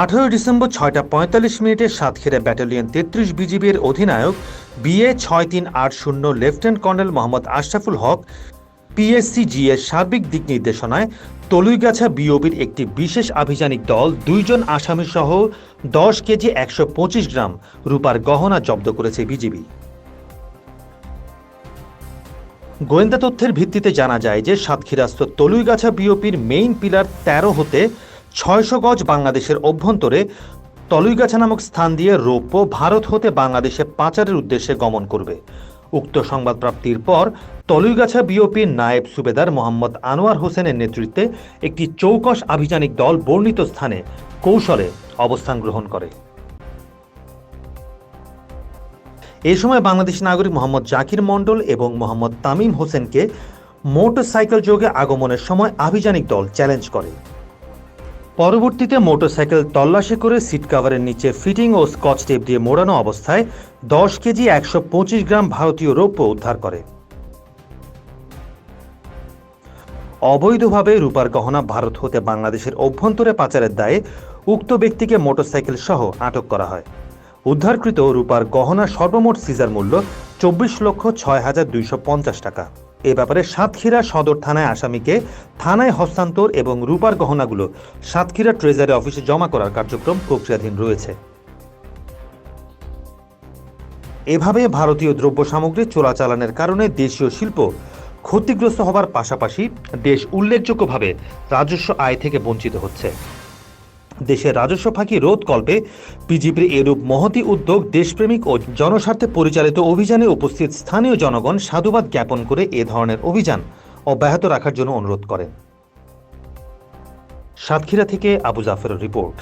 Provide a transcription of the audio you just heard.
আঠারোই ডিসেম্বর ছয়টা পঁয়তাল্লিশ মিনিটে সাতক্ষীরা ব্যাটালিয়ন তেত্রিশ বিজিবির অধিনায়ক বিএ ছয় তিন আট শূন্য lieutenant colonel Mohammad Ashraful Haque PSC G এর সার্বিক দিক নির্দেশনায় তলুইগাছা বিওবির একটি বিশেষ আভিযানিক দল দুইজন আসামি সহ দশ কেজি একশো পঁচিশ গ্রাম রূপার গহনা জব্দ করেছে বিজিবি। গোয়েন্দা তথ্যের ভিত্তিতে জানা যায় যে সাতক্ষীরাস্থ তলুইগাছা বিওপির মেইন পিলার তেরো হতে ছয়শো গজ বাংলাদেশের অভ্যন্তরে তলুইগাছা নামক স্থান দিয়ে রৌপ্য ভারত হতে বাংলাদেশে পাচারের উদ্দেশ্যে গমন করবে। উক্ত সংবাদ প্রাপ্তির পর তলুইগাছা বিওপির নায়েব সুবেদার মোহাম্মদ আনোয়ার হোসেনের নেতৃত্বে একটি চৌকস আভিযানিক দল বর্ণিত স্থানে কৌশলে অবস্থান গ্রহণ করে। এই সময় বাংলাদেশ নাগরিক মোহাম্মদ জাকির মণ্ডল এবং মোহাম্মদ তামিম হোসেনকে মোটরসাইকেল যোগে আগমনের সময় আভিযানিক দল চ্যালেঞ্জ করে। পরবর্তীতে মোটরসাইকেল তল্লাশি করে সিট কাভারের নিচে ফিটিং ও স্কচ টেপ দিয়ে মোড়ানো অবস্থায় দশ কেজি একশো পঁচিশ গ্রাম ভারতীয় রৌপ্য উদ্ধার করে। অবৈধভাবে রূপার গহনা ভারত হতে বাংলাদেশের অভ্যন্তরে পাচারের দায়ে উক্ত ব্যক্তিকে মোটরসাইকেল সহ আটক করা হয়। উদ্ধারকৃত রূপার গহনা সর্বমোট সিজার মূল্য চব্বিশ লক্ষ ছয় হাজার দুইশো পঞ্চাশ টাকা। এ ব্যাপারে সাতক্ষীরা সদর থানায় আসামিকে থানায় হস্তান্তর এবং রূপার গহনাগুলো সাতক্ষীরা ট্রেজারি অফিসে জমা করার কার্যক্রম প্রক্রিয়াধীন রয়েছে। এভাবে ভারতীয় দ্রব্য সামগ্রী চোরাচালানের কারণে দেশীয় শিল্প ক্ষতিগ্রস্ত হবার পাশাপাশি দেশ উল্লেখযোগ্যভাবে রাজস্ব আয় থেকে বঞ্চিত হচ্ছে। দেশের রাজস্ব ফাঁকি রোধ কল্পে বিজেপির এরূপ মহতি উদ্যোগ দেশপ্রেমিক ও জনস্বার্থে পরিচালিত অভিযানে উপস্থিত স্থানীয় জনগণ সাধুবাদ জ্ঞাপন করে এ ধরনের অভিযান অব্যাহত রাখার জন্য অনুরোধ করেন। সাতক্ষীরা থেকে আবু জাফরের রিপোর্ট।